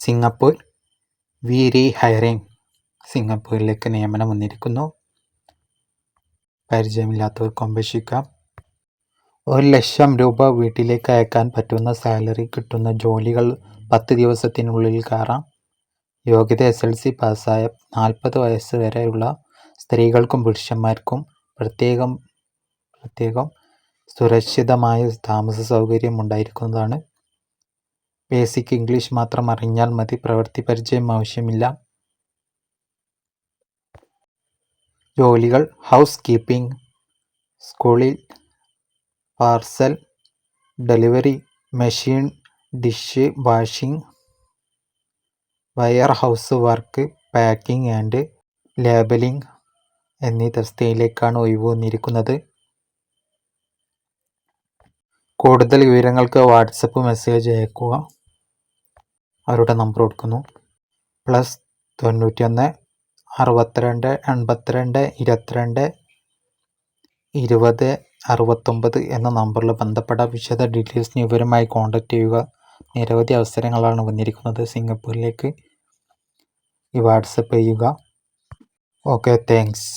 Singapore we're hiring സിംഗപ്പൂരിലേക്ക് നിയമനം വന്നിരിക്കുന്നു. പരിചയമില്ലാത്തവർക്ക് അപേക്ഷിക്കാം ഒരു ലക്ഷം രൂപ വീട്ടിലേക്ക് അയക്കാൻ പറ്റുന്ന സാലറി കിട്ടുന്ന ജോലികൾ പത്ത് ദിവസത്തിനുള്ളിൽ കയറാം. യോഗ്യത എസ് എൽ സി പാസ്സായ നാൽപ്പത് വയസ്സ് വരെയുള്ള സ്ത്രീകൾക്കും പുരുഷന്മാർക്കും പ്രത്യേകം പ്രത്യേകം സുരക്ഷിതമായ താമസ സൗകര്യം ഉണ്ടായിരിക്കുന്നതാണ് ബേസിക് ഇംഗ്ലീഷ് മാത്രം അറിഞ്ഞാൽ മതി. പ്രവൃത്തി പരിചയം ആവശ്യമില്ല. ജോലികൾ ഹൗസ് കീപ്പിംഗ് സ്കൂളിൽ parcel delivery machine dish washing warehouse work packing and labelling എന്നീ തസ്തികയിലേക്കാണ് ഒഴിവ് വന്നിരിക്കുന്നത്. കൂടുതൽ വിവരങ്ങൾക്ക് വാട്സപ്പ് മെസ്സേജ് അയക്കുക അവരുടെ നമ്പർ കൊടുക്കുന്നു. പ്ലസ് തൊണ്ണൂറ്റിയൊന്ന് അറുപത്തിരണ്ട് എൺപത്തിരണ്ട് ഇരുപത്തിരണ്ട് ഇരുപത് അറുപത്തൊമ്പത് എന്ന നമ്പറിൽ ബന്ധപ്പെട്ട വിശദ ഡീറ്റെയിൽസ് ഇവരുമായി കോൺടാക്റ്റ് ചെയ്യുക. നിരവധി അവസരങ്ങളാണ് വന്നിരിക്കുന്നത് സിംഗപ്പൂരിലേക്ക്. ഈ വാട്സപ്പ് ചെയ്യുക. Okay thanks